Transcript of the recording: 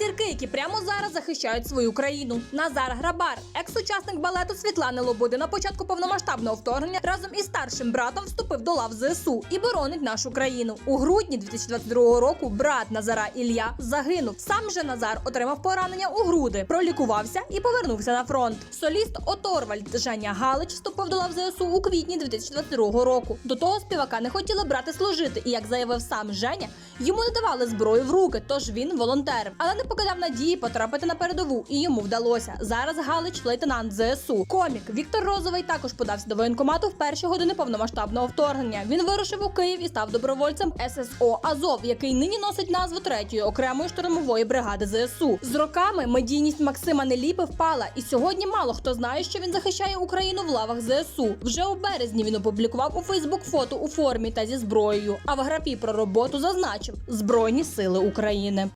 зірки, які прямо зараз захищають свою країну. Назар Грабар, екс-учасник балету Світлани Лободи, на початку повномасштабного вторгнення разом із старшим братом вступив до лав ЗСУ і боронить нашу країну. У грудні 2022 року брат Назара Ілля загинув. Сам же Назар отримав поранення у груди, пролікувався і повернувся на фронт. Соліст Оторвальд Женя Галич вступив до лав ЗСУ у квітні 2022 року. До того співака не хотіли брати служити, і як заявив сам Женя, йому не давали зброю в руки, тож він волонтер. Але не покидав надії потрапити на передову, і йому вдалося. Зараз Галич лейтенант ЗСУ. Комік Віктор Розовий також подався до воєнкомату в перші години повномасштабного вторгнення. Він вирушив у Київ і став добровольцем ССО Азов, який нині носить назву третьої окремої штурмової бригади ЗСУ. З роками медійність Максима Неліпи впала, і сьогодні мало хто знає, що він захищає Україну в лавах ЗСУ. Вже у березні він опублікував у Фейсбук фото у формі та зі зброєю. А в графі про роботу зазначив Збройні Сили України.